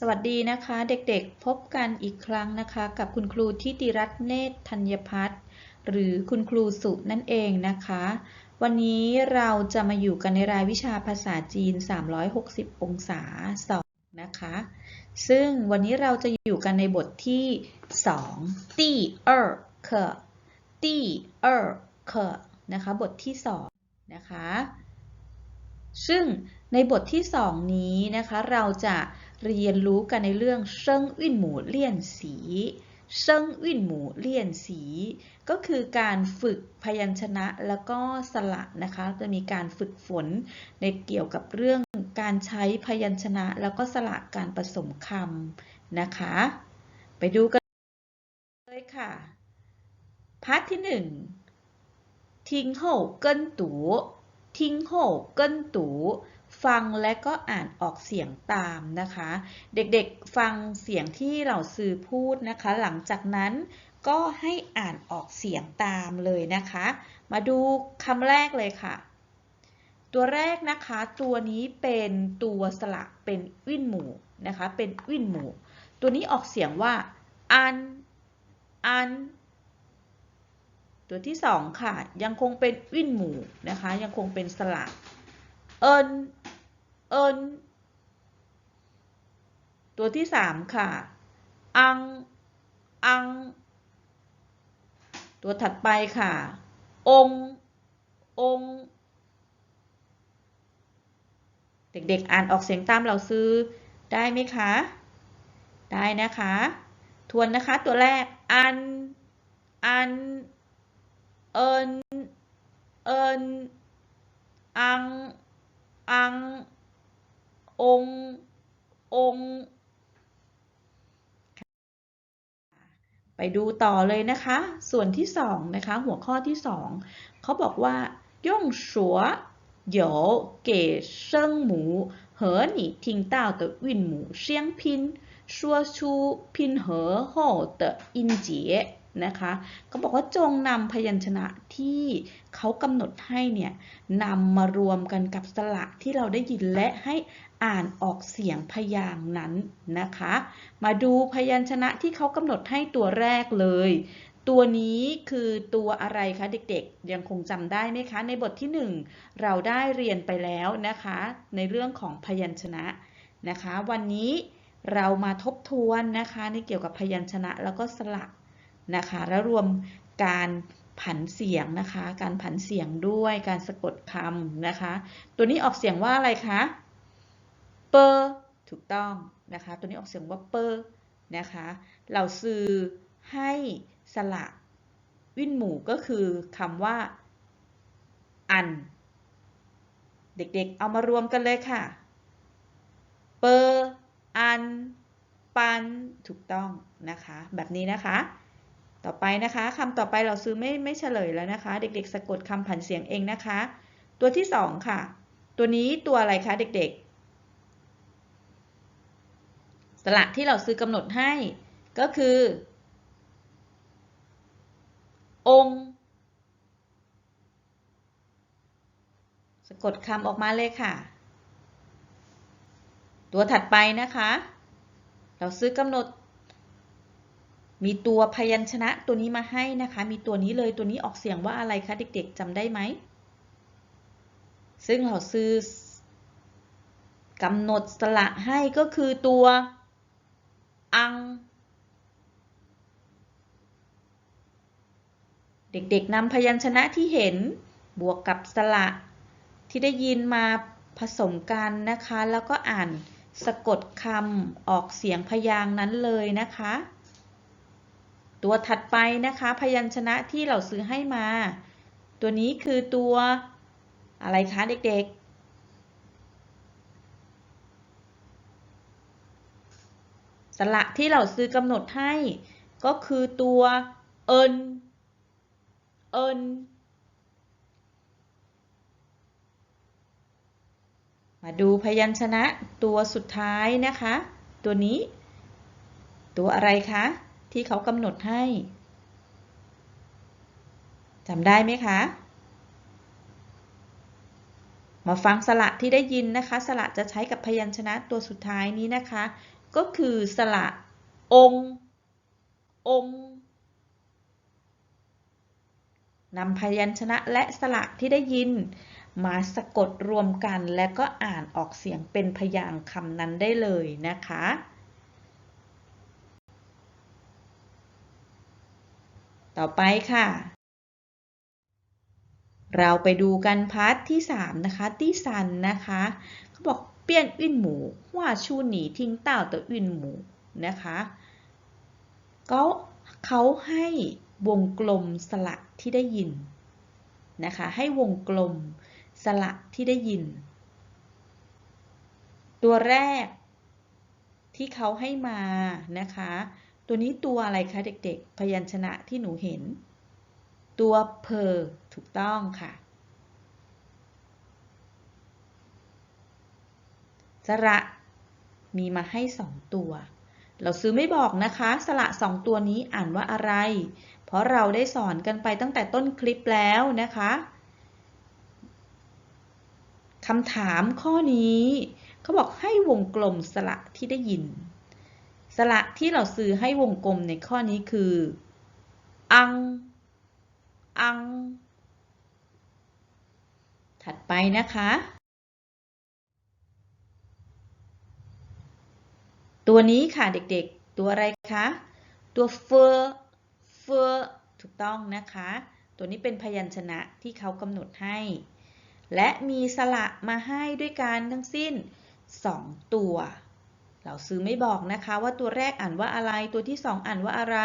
สวัสดีนะคะเด็กๆพบกันอีกครั้งนะคะ กับคุณครูทิติรัตน์เนธธัญพัฒน์หรือคุณครูสุนั่นเองนะคะ วันนี้เราจะมาอยู่กันในรายวิชาภาษาจีน 360 องศาสองนะคะ ซึ่งวันนี้เราจะอยู่กันในบทที่ 2ตีเออร์เคตีเออร์เคนะคะบทที่ 2 นะคะ ซึ่งในบทที่ 2 นี้นะคะเราจะ เรียนรู้กันในเรื่องเซิงวิ่นหมูเลี่ยนสีเซิงวิ่นหมูเลี่ยนสี ก็คือการฝึกพยัญชนะแล้วก็สระนะคะ จะมีการฝึกฝนในเกี่ยวกับเรื่องการใช้พยัญชนะแล้วก็สระการผสมคำนะคะ ไปดูกันเลยค่ะพาร์ทที่หนึ่งทิ้งโหเกินตูทิ้งโหเกินตู ฟังและก็อ่านออกเสียงตามนะคะ เด็กๆฟังเสียงที่เราสื่อพูดนะคะ หลังจากนั้นก็ให้อ่านออกเสียงตามเลยนะคะ มาดูคำแรกเลยค่ะ ตัวแรกนะคะตัวนี้เป็นตัวสระเป็นวินหมูนะคะ เป็นวินหมูตัวนี้ออกเสียงว่าอันอันตัวที่สองค่ะ ยังคงเป็นวินหมูนะคะ ยังคงเป็นสระ เอินเอินตัวที่สามค่ะ อัง อัง ตัวถัดไปค่ะ ององเด็กๆ อ่านออกเสียงตามเราซื้อได้ไหมคะ ได้นะคะ ทวนนะคะ ตัวแรก อัน อัน เอินเอินอัง อัง ององไปดูต่อเลยนะคะ ส่วนที่สองนะคะ หัวข้อที่สองเขาบอกว่า用说有给声母和你听到的韵母相拼说出拼合后的音节 นะคะก็บอกว่าจงนำพยัญชนะที่เขากำหนดให้เนี่ยนำมารวมกันกับสระที่เราได้ยินและให้อ่านออกเสียงพยางนั้นนะคะ มาดูพยัญชนะที่เขากำหนดให้ตัวแรกเลย ตัวนี้คือตัวอะไรคะเด็กๆ ยังคงจำได้ไหมคะ ในบทที่ 1 เราได้เรียนไปแล้วนะคะ ในเรื่องของพยัญชนะนะคะ วันนี้เรามาทบทวนนะคะในเกี่ยวกับพยัญชนะแล้วก็สระ นะคะ และรวมการผันเสียงนะคะ การผันเสียงด้วยการสะกดคำนะคะ ตัวนี้ออกเสียงว่าอะไรคะเปอร์ถูกต้องนะคะ ตัวนี้ออกเสียงว่าเปอร์นะคะ เราซื้อให้สระวินหมู่ก็คือคำว่า อัน เด็กๆ เอามารวมกันเลยค่ะ เปอร์อัน ปัน ถูกต้องนะคะ แบบนี้นะคะ ต่อไปนะคะคำต่อไปเราซื้อไม่ไม่เฉลยแล้วนะคะ เด็กๆ สะกดคำผันเสียงเองนะคะ ตัวที่สองค่ะ ตัวนี้ตัวอะไรคะเด็กๆ สระที่เราซื้อกำหนดให้ก็คือ องค์ สะกดคำออกมาเลยค่ะ ตัวถัดไปนะคะ เราซื้อกำหนด มีตัวพยัญชนะตัวนี้มาให้นะคะ มีตัวนี้เลยตัวนี้ออกเสียงว่าอะไรคะเด็กๆจำได้ไหม ซึ่งเราซื้อกำหนดสระให้ก็คือตัวอัง เด็กๆนำพยัญชนะที่เห็นบวกกับสระที่ได้ยินมาผสมกันนะคะ แล้วก็อ่านสะกดคำออกเสียงพยางนั้นเลยนะคะ ตัวถัดไปนะคะ พยัญชนะที่เราซื้อให้มา ตัวนี้คือตัวอะไรคะเด็กๆ สระที่เราซื้อกำหนดให้ ก็คือตัวเอินเอินมาดูพยัญชนะตัวสุดท้ายนะคะ ตัวนี้ ตัวอะไรคะ ที่เขากำหนดให้จำได้ไหมคะ มาฟังสระที่ได้ยินนะคะ สระจะใช้กับพยัญชนะตัวสุดท้ายนี้นะคะ ก็คือสระององนำพยัญชนะและสระที่ได้ยิน มาสะกดรวมกันและก็อ่านออกเสียงเป็นพยางค์คำนั้นได้เลยนะคะ ต่อไปค่ะ เราไปดูกันพาร์ทที่ 3 นะคะที่ซันนะคะเขาบอกเปลี่ยนอื่นหมูว่าชูหนีทิ้งเต่าตัวอื่นหมูนะคะก็เขาให้วงกลมสระที่ได้ยินนะคะ ให้วงกลมสระที่ได้ยิน ตัวแรกที่เขาให้มานะคะ ตัวนี้ตัวอะไรคะเด็กๆ พยัญชนะที่หนูเห็น ตัวเพอถูกต้องค่ะ สระมีมาให้สองตัว เราซื้อไม่บอกนะคะ สระสองตัวนี้อ่านว่าอะไร เพราะเราได้สอนกันไปตั้งแต่ต้นคลิปแล้วนะคะคำถามข้อนี้ เขาบอกให้วงกลมสระที่ได้ยิน สระที่เราซื้อให้วงกลมในข้อนี้คือ อัง อัง ถัดไปนะคะ ตัวนี้ค่ะเด็กๆ ตัวอะไรคะ ตัวเฟอร์เฟอร์ถูกต้องนะคะ ตัวนี้เป็นพยัญชนะที่เขากำหนดให้ และมีสระมาให้ด้วยกันทั้งสิ้น 2 ตัว เราซื้อไม่บอกนะคะว่าตัวแรกอ่านว่าอะไรตัวที่ 2 อ่านว่าอะไร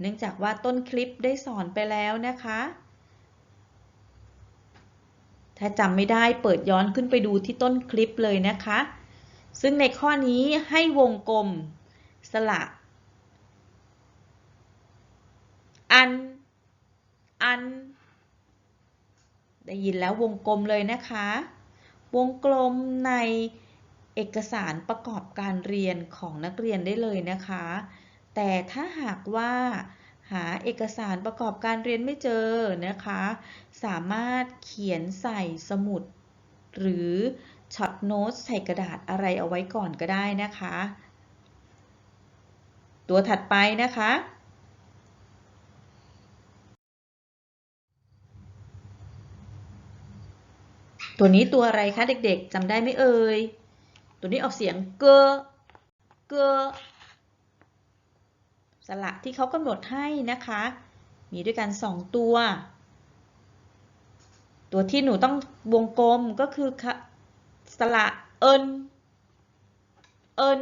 เนื่องจากว่าต้นคลิปได้สอนไปแล้วนะคะ ถ้าจำไม่ได้เปิดย้อนขึ้นไปดูที่ต้นคลิปเลยนะคะ ซึ่งในข้อนี้ให้วงกลมสระอัน อัน ได้ยินแล้ววงกลมเลยนะคะ วงกลมใน เอกสารประกอบการเรียนของนักเรียนได้เลยนะคะ แต่ถ้าหากว่าหาเอกสารประกอบการเรียนไม่เจอนะคะ สามารถเขียนใส่สมุด หรือช็อตโน้ตใส่กระดาษอะไรเอาไว้ก่อนก็ได้นะคะ ตัวถัดไปนะคะ ตัวนี้ตัวอะไรคะเด็กๆจำได้ไหมเอ่ย ตัวนี้ออกเสียงเกอเกอสระที่เขากำหนดให้นะคะ มีด้วยกัน 2 ตัว ตัวที่หนูต้องวงกลมก็คือสระเอินเอิน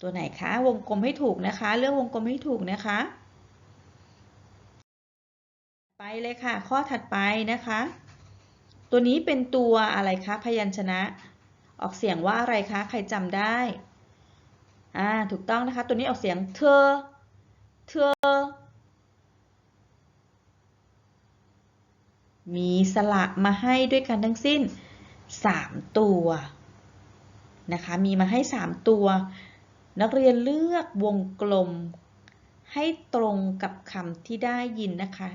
ตัวไหนคะ วงกลมให้ถูกนะคะ เลือกวงกลมให้ถูกนะคะ ไปเลยค่ะ ข้อถัดไปนะคะ ตัวนี้เป็นตัวอะไรคะพยัญชนะ ออกเสียงว่าอะไรคะ ใครจำได้ อ่า ถูกต้องนะคะ ตัวนี้ออกเสียงเธอ เธอ มีสระมาให้ด้วยกันทั้งสิ้น 3 ตัวนะคะ มีมาให้ 3 ตัว นักเรียนเลือกวงกลม ให้ตรงกับคำที่ได้ยินนะคะ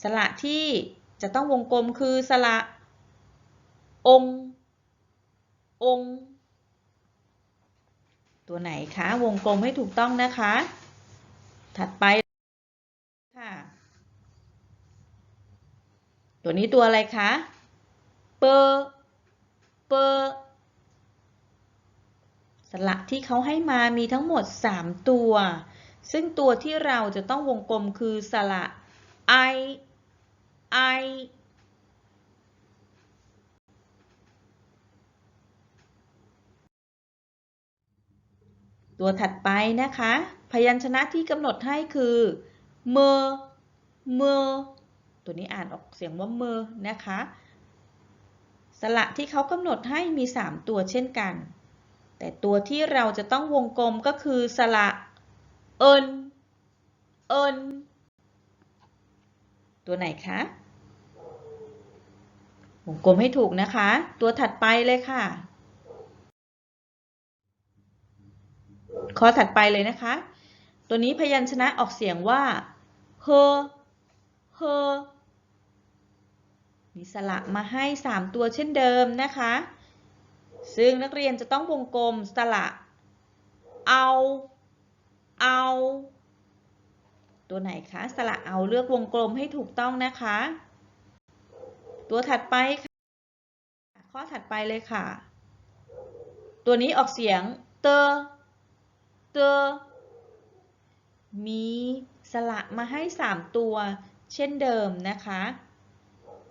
สระที่ จะต้องวงกลมคือสระ ององตัวไหนคะ วงกลมให้ถูกต้องนะคะ ถัดไปค่ะ ตัวนี้ตัวอะไรคะเปอร์เปอร์สระที่เขาให้มามีทั้งหมด 3 ตัว ซึ่งตัวที่เราจะต้องวงกลมคือสระ i i ตัวถัดไปนะคะ พยัญชนะที่กำหนดให้คือเมอเมอตัวนี้อ่านออกเสียงว่าเมอนะคะ สระที่เขากำหนดให้มี 3 ตัวเช่นกัน แต่ตัวที่เราจะต้องวงกลมก็คือสระเอินเอินตัวไหนคะ วงกลมให้ถูกนะคะ ตัวถัดไปเลยค่ะ ข้อถัดไปเลยนะคะ ตัวนี้พยัญชนะออกเสียงว่าเฮเฮมีสระมาให้ 3 ตัวเช่นเดิมนะคะ ซึ่งนักเรียนจะต้องวงกลมสระเอา เอา ตัวไหนคะ สระเอาเลือกวงกลมให้ถูกต้องนะคะ ตัวถัดไปค่ะข้อถัดไปเลยค่ะ ตัวนี้ออกเสียงเตอเตอมีสระมาให้ 3 ตัว เช่นเดิมนะคะ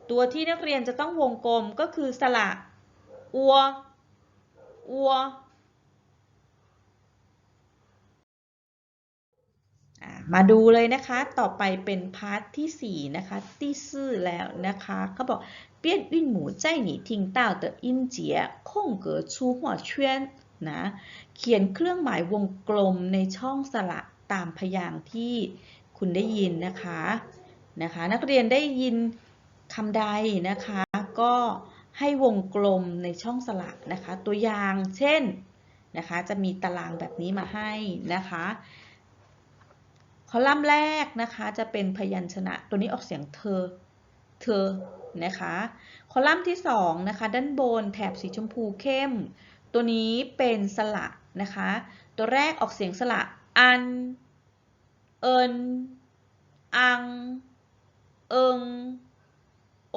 ตัวที่นักเรียนจะต้องวงกลมก็คือสระอัวอัว มาดูเลยนะคะ ต่อไปเป็นพาร์ทที่ 4 นะคะที่ซื่อแล้วนะคะเขาบอก变韵母在你听到的音节空格出或圈นะ เขียนเครื่องหมายวงกลมในช่องสระตามพยางค์ที่คุณได้ยินนะคะนะคะ นักเรียนได้ยินคำใดนะคะ ก็ให้วงกลมในช่องสระนะคะ ตัวอย่างเช่นนะคะ จะมีตารางแบบนี้มาให้นะคะ คอลัมน์แรกนะคะจะเป็นพยัญชนะตัวนี้ออกเสียงเธอ เธอนะคะ คอลัมน์ที่2นะคะด้านบนแถบสีชมพูเข้ม ตัวนี้เป็นสระนะคะ ตัวแรกออกเสียงสระอัน เอิน อัง เอิง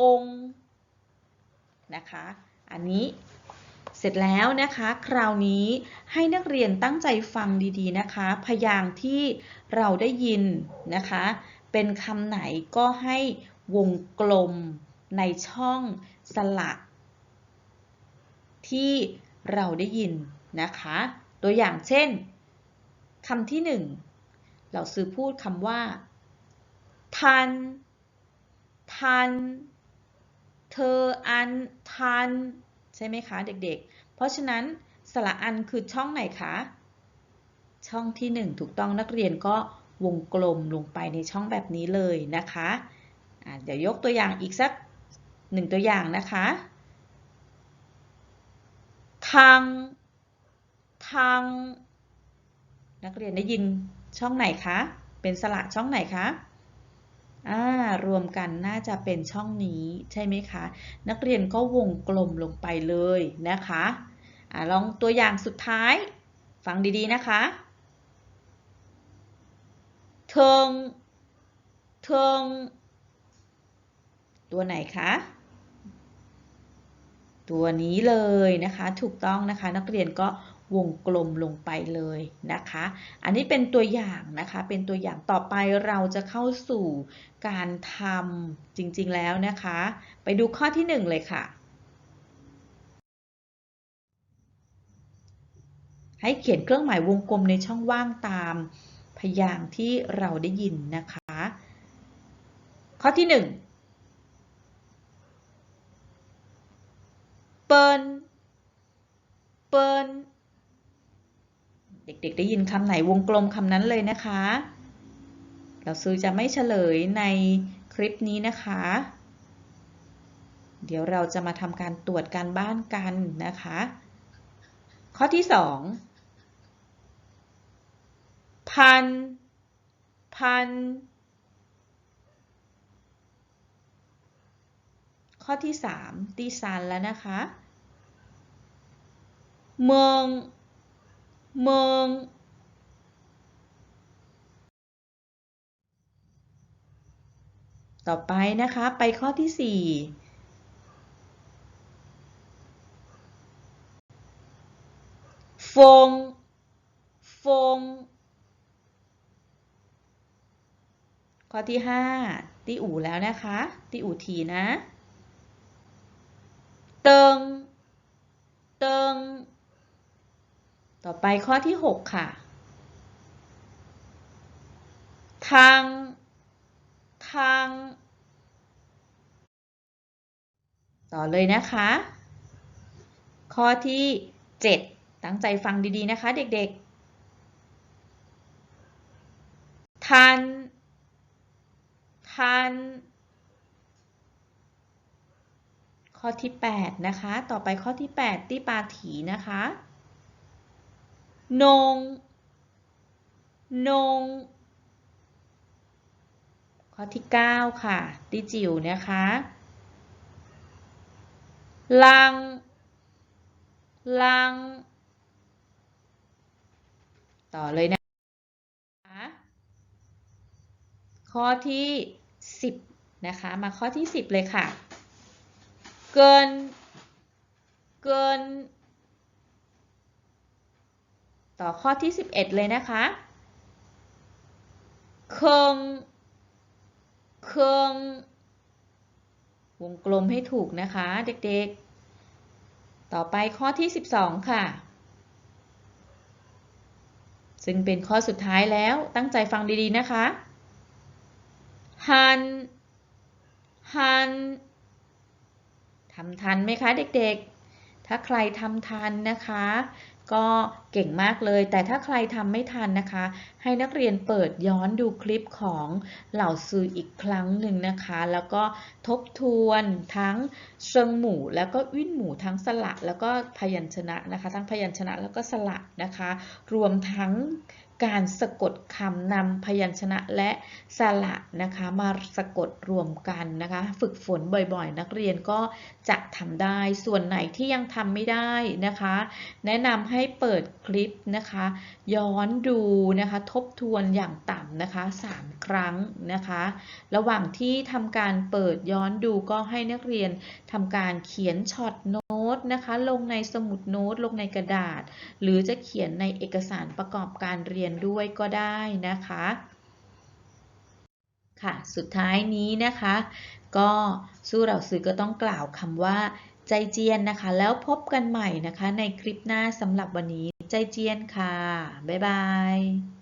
องนะคะ อันนี้ เสร็จแล้วนะคะ คราวนี้ให้นักเรียนตั้งใจฟังดีๆนะคะ พยางค์ที่เราได้ยินนะคะ เป็นคำไหนก็ให้วงกลมในช่องสระที่เราได้ยินนะคะ ตัวอย่างเช่นคำที่หนึ่งเราซื้อพูดคำว่า ทัน ทัน เธออัน ทัน ใช่ไหมคะเด็กๆ เพราะฉะนั้นสระอันคือช่องไหนคะ ช่องที่ 1 ถูกต้องนักเรียนก็วงกลมลงไปในช่องแบบนี้เลยนะคะะเดี๋ยวยกตัวอย่างอีกสักหนึ่งตัวอย่างนะคะทางทางนักเรียนได้ยินช่องไหนคะ เป็นสระช่องไหนคะ อ่ารวมกันน่าจะเป็นช่องนี้ใช่ไหมคะ นักเรียนก็วงกลมลงไปเลยนะคะอะลองตัวอย่างสุดท้าย ฟังดีๆนะคะเทิงเทิงตัวไหนคะ ตัวนี้เลยนะคะ ถูกต้องนะคะ นักเรียนก็ วงกลมลงไปเลยนะคะ อันนี้เป็นตัวอย่างนะคะ เป็นตัวอย่างต่อไปเราจะเข้าสู่การทำจริงๆแล้วนะคะ ไปดูข้อที่ 1 เลยค่ะ ให้เขียนเครื่องหมายวงกลมในช่องว่างตามพยางค์ที่เราได้ยินนะคะ ข้อที่ 1เปิลเปิล เด็กๆ ได้ยินคำไหนวงกลมคำนั้นเลยนะคะ เราซื้อจะไม่เฉลยในคลิปนี้นะคะ เดี๋ยวเราจะมาทำการตรวจการบ้านกันนะคะ ข้อที่2พัน พัน ข้อที่3ตีซันแล้วนะคะ เมือง เมืองต่อไปนะคะไปข้อที่ 4 ฟง ฟง ข้อที่ 5 ตีอู่แล้วนะคะ ตีอู่ทีนะ เติง เติง ต่อไปข้อที่ 6 ค่ะ ทาง ทาง ต่อเลยนะคะ ข้อที่ 7 ตั้งใจฟังดี ๆ นะคะ เด็ก ๆทันทันข้อที่ 8 นะคะ ต่อไปข้อที่ 8 ที่ปาถีนะคะ นง นง ข้อที่ 9 ค่ะ ติจิ๋วนะคะ ลัง ลัง ต่อเลยนะ ข้อที่ 10 นะคะ มาข้อที่ 10 เลยค่ะ เกิน เกิน ต่อข้อที่ 11 เลยนะคะเคิงเคิงวงกลมให้ถูกนะคะเด็กๆ ต่อไปข้อที่ 12 ค่ะ ซึ่งเป็นข้อสุดท้ายแล้วตั้งใจฟังดีๆนะคะฮันฮันทำทันไหมคะเด็กๆ ถ้าใครทำทันนะคะ ก็เก่งมากเลย แต่ถ้าใครทำไม่ทันนะคะ ให้นักเรียนเปิดย้อนดูคลิปของเหล่าซืออีกครั้งหนึ่งนะคะ แล้วก็ทบทวนทั้งเชิงหมู่ แล้วก็วิ่นหมู่ทั้งสระแล้วก็พยัญชนะนะคะ ทั้งพยัญชนะแล้วก็สระนะคะ รวมทั้ง การสะกดคำนำพยัญชนะและสระนะคะมาสะกดรวมกันนะคะ ฝึกฝนบ่อยๆ นักเรียนก็จะทำได้ส่วนไหนที่ยังทำไม่ได้นะคะ แนะนำให้เปิดคลิปนะคะ ย้อนดูนะคะ ทบทวนอย่างต่ำนะคะ 3 ครั้งนะคะ ระหว่างที่ทำการเปิดย้อนดูก็ให้นักเรียนทำการเขียนช็อตโน้ ตนะคะลงในสมุดโน้ตลงในกระดาษ หรือจะเขียนในเอกสารประกอบการเรียนด้วยก็ได้นะคะค่ะสุดท้ายนี้นะคะ ก็สู้เราซื้อก็ต้องกล่าวคำว่าใจเจียนนะคะ แล้วพบกันใหม่นะคะในคลิปหน้าสำหรับวันนี้ใจเจียนค่ะ บ๊ายบาย